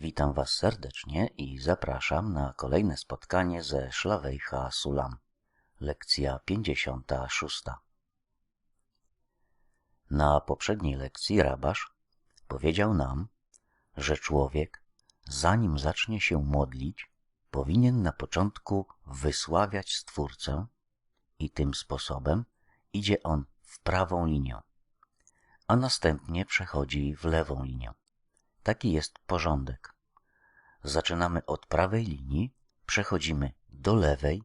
Witam Was serdecznie i zapraszam na kolejne spotkanie ze Szlawejcha Sulam. Lekcja 56. Na poprzedniej lekcji rabasz powiedział nam, że człowiek, zanim zacznie się modlić, powinien na początku wysławiać Stwórcę i tym sposobem idzie on w prawą linię, a następnie przechodzi w lewą linię. Taki jest porządek. Zaczynamy od prawej linii, przechodzimy do lewej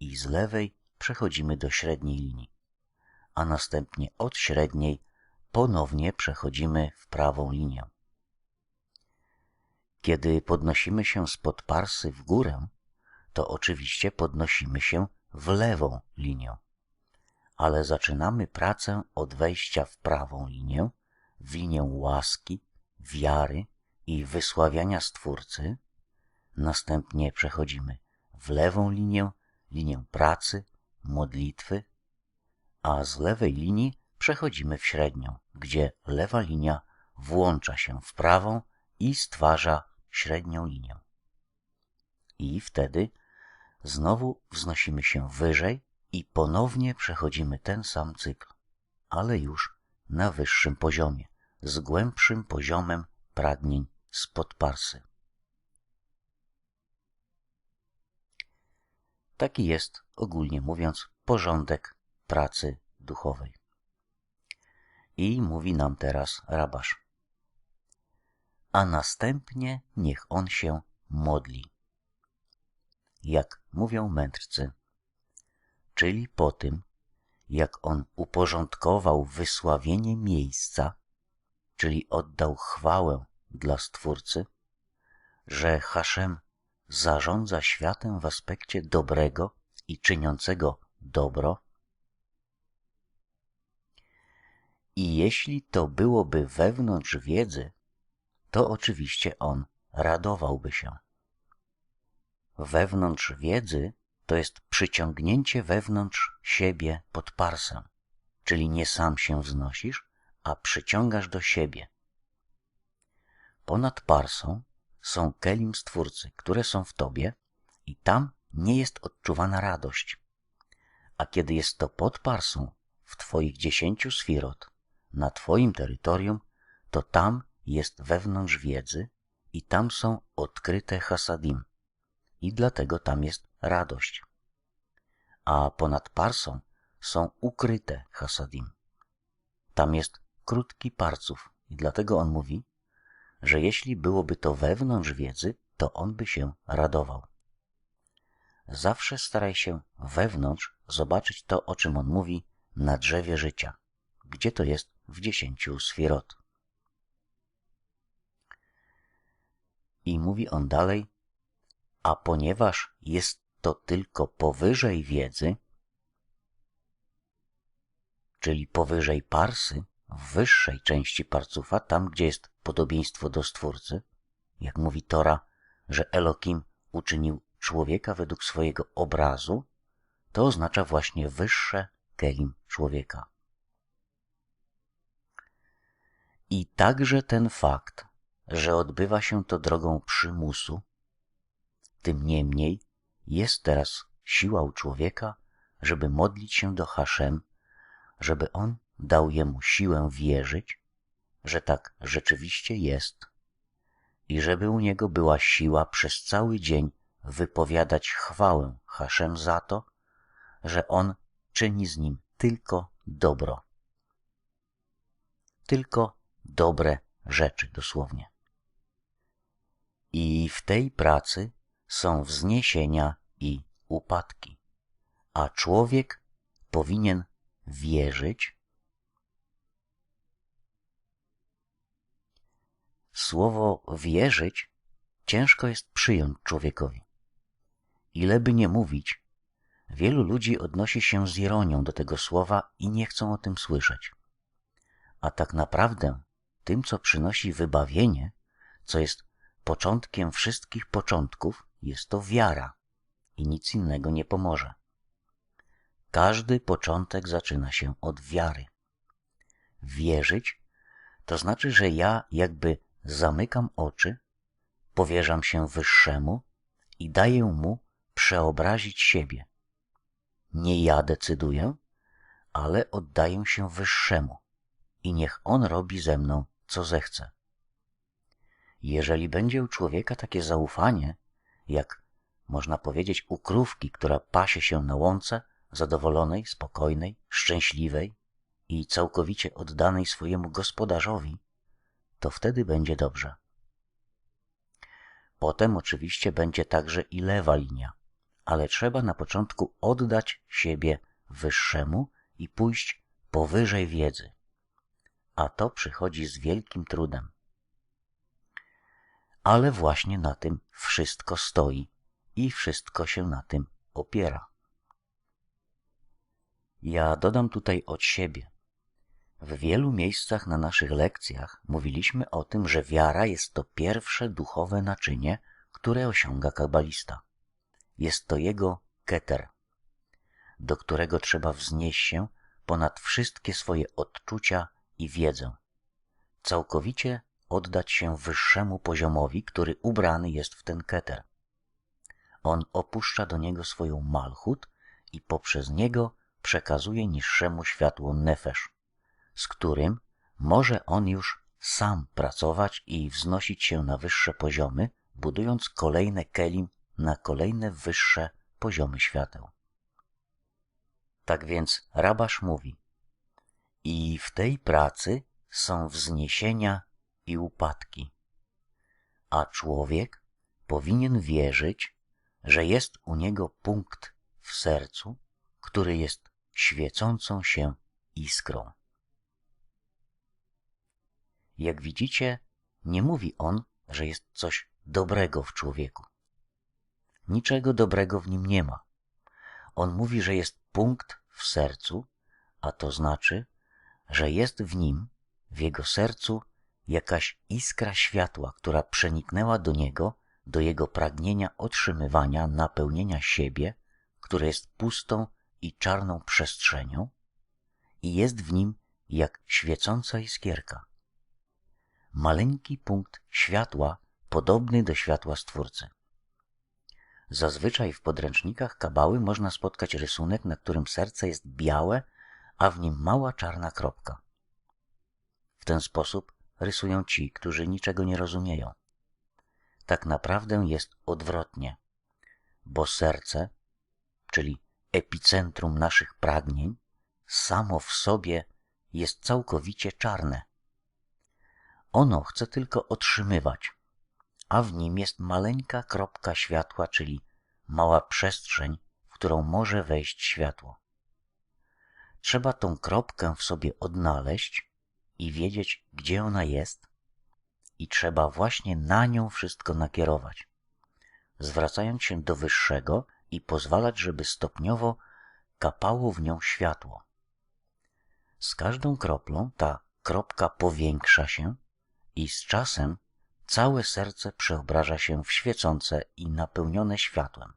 i z lewej przechodzimy do średniej linii, a następnie od średniej ponownie przechodzimy w prawą linię. Kiedy podnosimy się spod parsy w górę, to oczywiście podnosimy się w lewą linię, ale zaczynamy pracę od wejścia w prawą linię, w linię łaski, wiary i wysławiania Stwórcy, następnie przechodzimy w lewą linię, linię pracy, modlitwy, a z lewej linii przechodzimy w średnią, gdzie lewa linia włącza się w prawą i stwarza średnią linię. I wtedy znowu wznosimy się wyżej i ponownie przechodzimy ten sam cykl, ale już na wyższym poziomie z głębszym poziomem pragnień spod parsy. Taki jest, ogólnie mówiąc, porządek pracy duchowej. I mówi nam teraz rabasz. A następnie niech on się modli. Jak mówią mędrcy, czyli po tym, jak on uporządkował wysławienie miejsca, czyli oddał chwałę dla Stwórcy, że Haszem zarządza światem w aspekcie dobrego i czyniącego dobro? I jeśli to byłoby wewnątrz wiedzy, to oczywiście on radowałby się. Wewnątrz wiedzy to jest przyciągnięcie wewnątrz siebie pod parsę, czyli nie sam się wznosisz, a przyciągasz do siebie. Ponad parsą są kelim Stwórcy, które są w tobie i tam nie jest odczuwana radość. A kiedy jest to pod parsą, w twoich dziesięciu sfirot, na twoim terytorium, to tam jest wewnątrz wiedzy i tam są odkryte hasadim. I dlatego tam jest radość. A ponad parsą są ukryte hasadim. Tam jest krótki parców i dlatego on mówi, że jeśli byłoby to wewnątrz wiedzy, to on by się radował. Zawsze staraj się wewnątrz zobaczyć to, o czym on mówi na drzewie życia, gdzie to jest w dziesięciu sfirot. I mówi on dalej, a ponieważ jest to tylko powyżej wiedzy, czyli powyżej parsy, w wyższej części parcufa, tam gdzie jest podobieństwo do Stwórcy, jak mówi Tora, że Elokim uczynił człowieka według swojego obrazu, to oznacza właśnie wyższe kelim człowieka. I także ten fakt, że odbywa się to drogą przymusu, tym niemniej jest teraz siła u człowieka, żeby modlić się do Haszem, żeby on dał jemu siłę wierzyć, że tak rzeczywiście jest i żeby u niego była siła przez cały dzień wypowiadać chwałę Haszem za to, że on czyni z nim tylko dobro. Tylko dobre rzeczy dosłownie. I w tej pracy są wzniesienia i upadki, a człowiek powinien wierzyć, Słowo wierzyć ciężko jest przyjąć człowiekowi. Ile by nie mówić, wielu ludzi odnosi się z ironią do tego słowa i nie chcą o tym słyszeć. A tak naprawdę tym, co przynosi wybawienie, co jest początkiem wszystkich początków, jest to wiara i nic innego nie pomoże. Każdy początek zaczyna się od wiary. Wierzyć to znaczy, że ja jakby zamykam oczy powierzam się wyższemu i daję mu przeobrazić siebie. Nie ja decyduję, ale oddaję się wyższemu i niech on robi ze mną, co zechce. Jeżeli będzie u człowieka takie zaufanie, jak można powiedzieć u krówki, która pasie się na łące, zadowolonej, spokojnej, szczęśliwej i całkowicie oddanej swojemu gospodarzowi, to wtedy będzie dobrze. Potem oczywiście będzie także i lewa linia, ale trzeba na początku oddać siebie wyższemu i pójść powyżej wiedzy. A to przychodzi z wielkim trudem. Ale właśnie na tym wszystko stoi i wszystko się na tym opiera. Ja dodam tutaj od siebie. W wielu miejscach na naszych lekcjach mówiliśmy o tym, że wiara jest to pierwsze duchowe naczynie, które osiąga kabalista. Jest to jego keter, do którego trzeba wznieść się ponad wszystkie swoje odczucia i wiedzę. Całkowicie oddać się wyższemu poziomowi, który ubrany jest w ten keter. On opuszcza do niego swoją malchut i poprzez niego przekazuje niższemu światłu nefesz, z którym może on już sam pracować i wznosić się na wyższe poziomy, budując kolejne kelim na kolejne wyższe poziomy świateł. Tak więc rabasz mówi, i w tej pracy są wzniesienia i upadki, a człowiek powinien wierzyć, że jest u niego punkt w sercu, który jest świecącą się iskrą. Jak widzicie, nie mówi on, że jest coś dobrego w człowieku. Niczego dobrego w nim nie ma. On mówi, że jest punkt w sercu, a to znaczy, że jest w nim, w jego sercu, jakaś iskra światła, która przeniknęła do niego, do jego pragnienia otrzymywania, napełnienia siebie, które jest pustą i czarną przestrzenią i jest w nim jak świecąca iskierka. Maleńki punkt światła podobny do światła Stwórcy. Zazwyczaj w podręcznikach kabały można spotkać rysunek, na którym serce jest białe, a w nim mała czarna kropka. W ten sposób rysują ci, którzy niczego nie rozumieją. Tak naprawdę jest odwrotnie, bo serce, czyli epicentrum naszych pragnień, samo w sobie jest całkowicie czarne. Ono chce tylko otrzymywać, a w nim jest maleńka kropka światła, czyli mała przestrzeń, w którą może wejść światło. Trzeba tą kropkę w sobie odnaleźć i wiedzieć, gdzie ona jest, i trzeba właśnie na nią wszystko nakierować, zwracając się do wyższego i pozwalać, żeby stopniowo kapało w nią światło. Z każdą kroplą ta kropka powiększa się i z czasem całe serce przeobraża się w świecące i napełnione światłem.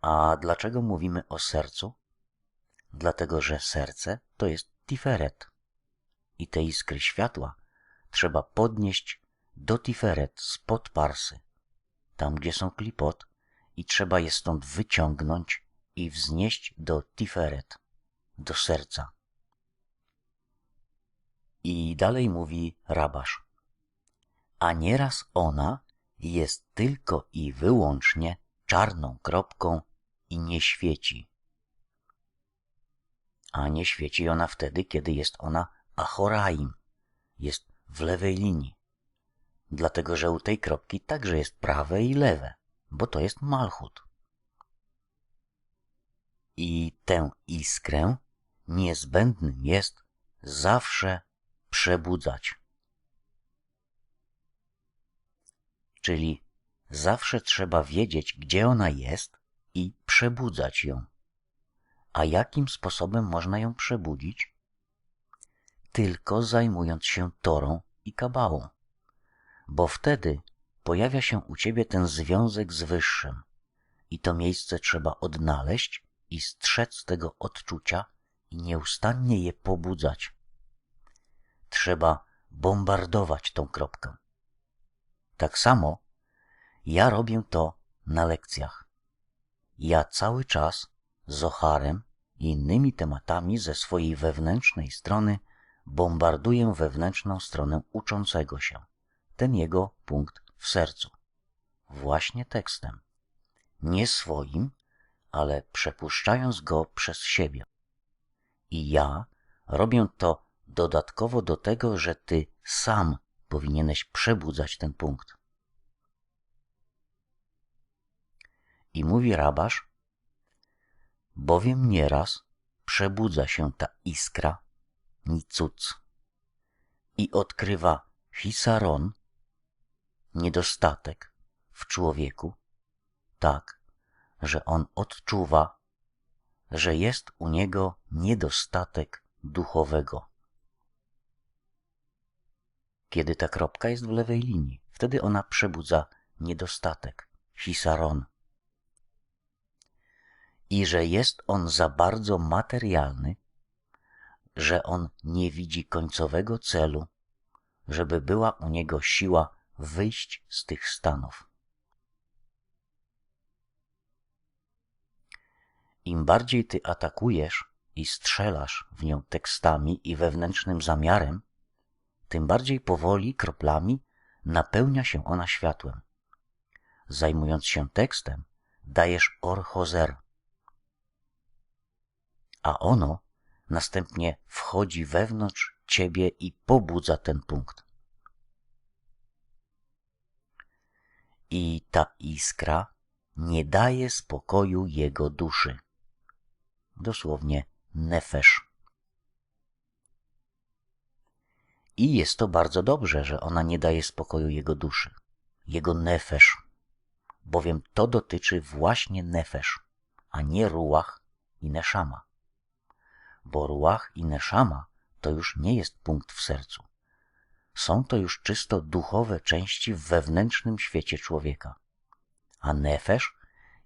A dlaczego mówimy o sercu? Dlatego, że serce to jest tiferet. I te iskry światła trzeba podnieść do tiferet spod parsy, tam gdzie są klipot, i trzeba je stąd wyciągnąć i wznieść do tiferet, do serca. I dalej mówi rabasz. A nieraz ona jest tylko i wyłącznie czarną kropką i nie świeci. A nie świeci ona wtedy, kiedy jest ona achoraim, jest w lewej linii. Dlatego, że u tej kropki także jest prawe i lewe, bo to jest malchut. I tę iskrę niezbędnym jest zawsze przebudzać. Czyli zawsze trzeba wiedzieć, gdzie ona jest i przebudzać ją. A jakim sposobem można ją przebudzić? Tylko zajmując się torą i kabałą, bo wtedy pojawia się u ciebie ten związek z Wyższym i to miejsce trzeba odnaleźć i strzec tego odczucia i nieustannie je pobudzać. Trzeba bombardować tą kropkę Tak samo ja robię to na lekcjach. Ja cały czas z Ocharem i innymi tematami ze swojej wewnętrznej strony bombarduję wewnętrzną stronę uczącego się, ten jego punkt w sercu. Właśnie tekstem. Nie swoim, ale przepuszczając go przez siebie. I ja robię to dodatkowo do tego, że ty sam powinieneś przebudzać ten punkt. I mówi rabasz, bowiem nieraz przebudza się ta iskra, nicuc, i odkrywa hisaron, niedostatek w człowieku, tak, że on odczuwa, że jest u niego niedostatek duchowego. Kiedy ta kropka jest w lewej linii, wtedy ona przebudza niedostatek, hisaron. I że jest on za bardzo materialny, że on nie widzi końcowego celu, żeby była u niego siła wyjść z tych stanów. Im bardziej ty atakujesz i strzelasz w nią tekstami i wewnętrznym zamiarem, tym bardziej powoli, kroplami napełnia się ona światłem. Zajmując się tekstem, dajesz orchozer, a ono następnie wchodzi wewnątrz ciebie i pobudza ten punkt. I ta iskra nie daje spokoju jego duszy. Dosłownie nefesz. I jest to bardzo dobrze, że ona nie daje spokoju jego duszy, jego nefesz, bowiem to dotyczy właśnie nefesz, a nie ruach i neszama. Bo ruach i neszama to już nie jest punkt w sercu. Są to już czysto duchowe części w wewnętrznym świecie człowieka. A nefesz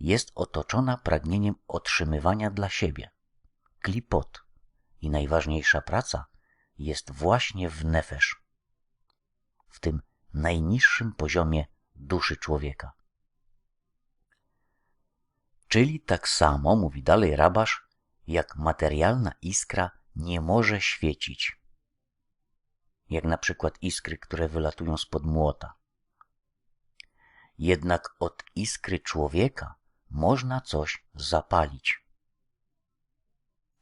jest otoczona pragnieniem otrzymywania dla siebie. Klipot i najważniejsza praca jest właśnie w nefesz, w tym najniższym poziomie duszy człowieka. Czyli tak samo, mówi dalej rabasz, jak materialna iskra nie może świecić. Jak na przykład iskry, które wylatują spod młota. Jednak od iskry człowieka można coś zapalić.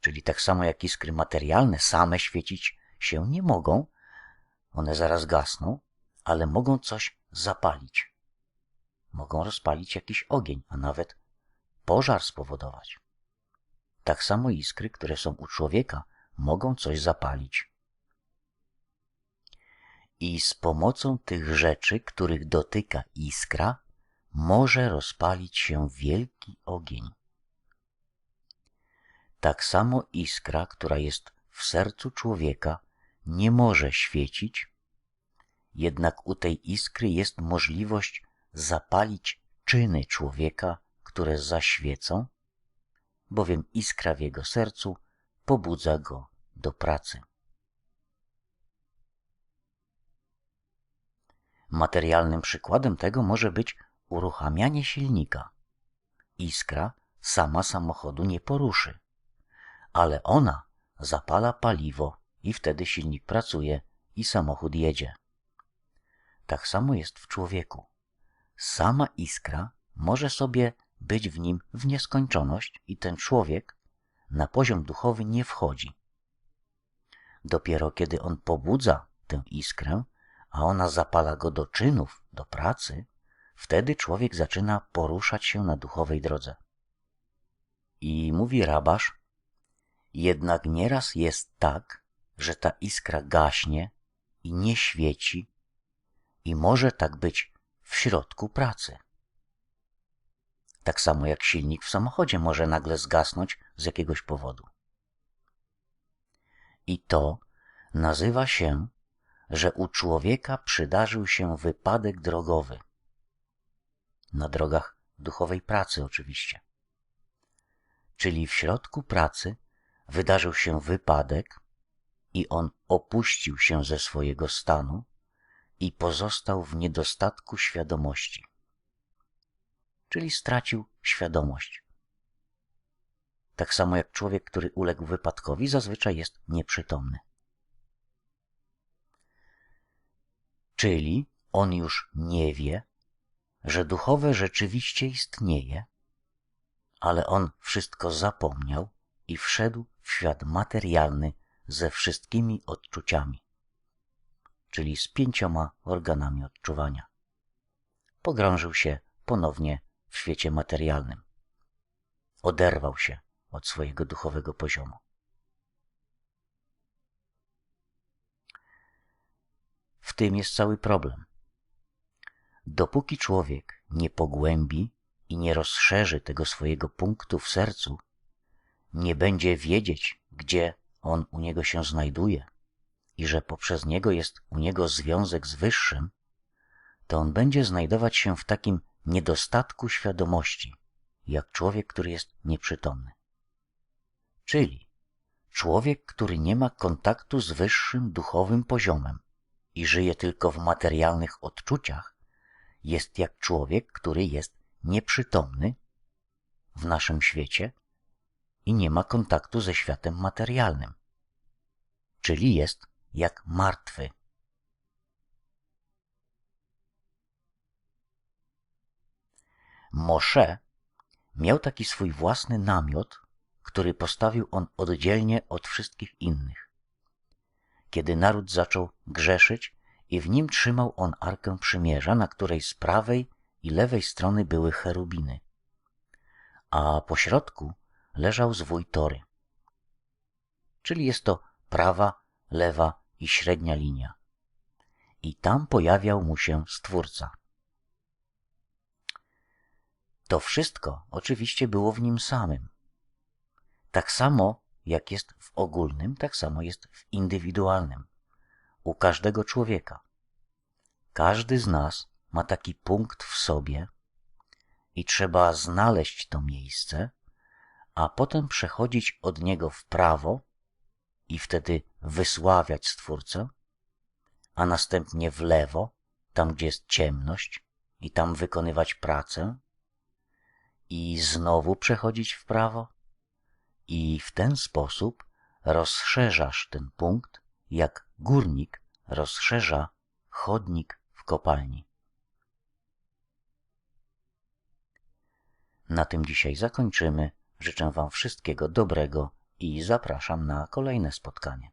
Czyli tak samo jak iskry materialne same świecić się nie mogą, one zaraz gasną, ale mogą coś zapalić. Mogą rozpalić jakiś ogień, a nawet pożar spowodować. Tak samo iskry, które są u człowieka, mogą coś zapalić. I z pomocą tych rzeczy, których dotyka iskra, może rozpalić się wielki ogień. Tak samo iskra, która jest w sercu człowieka, nie może świecić, jednak u tej iskry jest możliwość zapalić czyny człowieka, które zaświecą, bowiem iskra w jego sercu pobudza go do pracy. Materialnym przykładem tego może być uruchamianie silnika. Iskra sama samochodu nie poruszy, ale ona zapala paliwo i wtedy silnik pracuje i samochód jedzie. Tak samo jest w człowieku. Sama iskra może sobie być w nim w nieskończoność i ten człowiek na poziom duchowy nie wchodzi. Dopiero kiedy on pobudza tę iskrę, a ona zapala go do czynów, do pracy, wtedy człowiek zaczyna poruszać się na duchowej drodze. I mówi rabasz, jednak nieraz jest tak, że ta iskra gaśnie i nie świeci i może tak być w środku pracy. Tak samo jak silnik w samochodzie może nagle zgasnąć z jakiegoś powodu. I to nazywa się, że u człowieka przydarzył się wypadek drogowy. Na drogach duchowej pracy oczywiście. Czyli w środku pracy wydarzył się wypadek i on opuścił się ze swojego stanu i pozostał w niedostatku świadomości, czyli stracił świadomość. Tak samo jak człowiek, który uległ wypadkowi, zazwyczaj jest nieprzytomny. Czyli on już nie wie, że duchowe rzeczywiście istnieje, ale on wszystko zapomniał i wszedł w świat materialny ze wszystkimi odczuciami, czyli z pięcioma organami odczuwania. Pogrążył się ponownie w świecie materialnym. Oderwał się od swojego duchowego poziomu. W tym jest cały problem. Dopóki człowiek nie pogłębi i nie rozszerzy tego swojego punktu w sercu, nie będzie wiedzieć, gdzie on u niego się znajduje i że poprzez niego jest u niego związek z wyższym, to on będzie znajdować się w takim niedostatku świadomości, jak człowiek, który jest nieprzytomny. Czyli człowiek, który nie ma kontaktu z wyższym duchowym poziomem i żyje tylko w materialnych odczuciach, jest jak człowiek, który jest nieprzytomny w naszym świecie i nie ma kontaktu ze światem materialnym, czyli jest jak martwy. Moshe miał taki swój własny namiot, który postawił on oddzielnie od wszystkich innych. Kiedy naród zaczął grzeszyć i w nim trzymał on arkę przymierza, na której z prawej i lewej strony były cherubiny, a po środku leżał zwój tory. Czyli jest to prawa, lewa i średnia linia. I tam pojawiał mu się Stwórca. To wszystko oczywiście było w nim samym. Tak samo jak jest w ogólnym, tak samo jest w indywidualnym. U każdego człowieka. Każdy z nas ma taki punkt w sobie i trzeba znaleźć to miejsce, a potem przechodzić od niego w prawo i wtedy wysławiać Stwórcę, a następnie w lewo, tam gdzie jest ciemność, i tam wykonywać pracę, i znowu przechodzić w prawo, i w ten sposób rozszerzasz ten punkt, jak górnik rozszerza chodnik w kopalni. Na tym dzisiaj zakończymy. Życzę Wam wszystkiego dobrego i zapraszam na kolejne spotkanie.